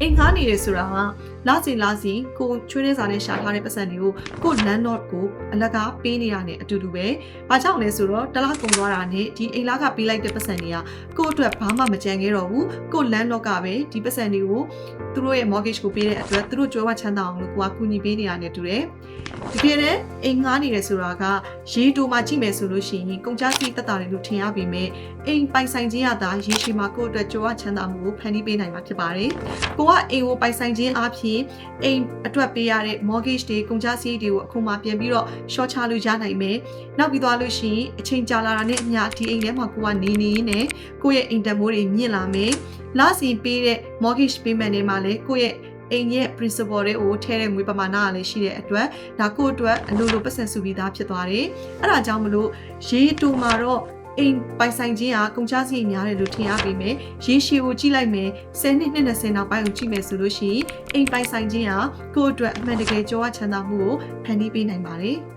အိမ်ငားနေတယ်ဆိုတာက လာစီလာစီကိုချွေးတဲ့စာနဲ့ရှာထားတဲ့ပတ်စံတွေကိုကိုလန်တော့ကိုအလကားပေးနေတာနဲ့အတူတူပဲ။ဘာကြောင့်လဲဆိုတော့တလားကုန်သွားတာနဲ့ဒီအိမ်လားကပေးလိုက်တဲ့ပတ်စံတွေကကိုအတွက်ဘာမှမကြံခဲ့တော့ဘူး။ကိုလန်တော့ကပဲဒီပတ်စံတွေကိုသူတို့ရဲ့ mortgage ကိုပေးတဲ့အတွက်သူတို့ကြွယ်ဝချမ်းသာအောင်လို့ကိုကကူညီပေးနေတာနဲ့တူတယ်။တကယ်လည်းအိမ်ငားနေတယ်ဆိုတာကရေတိုမှာကြည့်မယ်ဆိုလို့ရှိရင်ကုန်ကြစီတက်တာတွေလို့ထင်ရပေမဲ့အိမ်ပိုင်ဆိုင်ခြင်းရတာရေရှည်မှာကိုယ့်အတွက်ကြွယ်ဝချမ်းသာမှုကိုဖန်တီးပေးနိုင်မှာဖြစ်ပါတယ်။ကိုကအိမ်ကိုပိုင်ဆိုင်ခြင်းအပြင်အိမ်အတွက်ပေးရတဲ့ mortgage တွေကုန်ကြစည်တွေကိုအခုမှပြန်ပြီးတော့ short ချလို့ရနိုင်မယ်။နောက်ပြီးသွားလို့ရှိရင်အချိန်ကြာလာတာနဲ့အမျှဒီအိမ်ထဲမှာကိုကနေနေရင်းနဲ့ကိုယ့်ရဲ့အိမ်တန်ဖိုးတွေမြင့်လာမယ်။လစီပေးတဲ့ mortgage payment တွေမှာလည်းကိုယ့်ရဲ့အိမ်ရဲ့ principal တွေကိုထည့်တဲ့ငွေပမာဏကလည်းရှိတဲ့အတွက်ဒါကိုယ့်အတွက်အလိုလိုပတ်စံစုပြီးသားဖြစ်သွားတယ်။အဲဒါကြောင့်မလို့ရေတူမှာတော့ အိမ်ပိုင်ဆိုင်ခြင်းကကုန်ချစရိတ်များတယ်လို့ထင်ရပေမဲ့ရေရှည်ကိုကြည့်လိုက်မယ်10နှစ်နဲ့20နောက်ပိုင်းကိုကြည့်မယ်ဆိုလို့ရှိရင်အိမ်ပိုင်ဆိုင်ခြင်းကကိုယ့်အတွက်အမှန်တကယ်ကြောရချမ်းသာမှုကိုဖန်တီးပေးနိုင်ပါတယ်။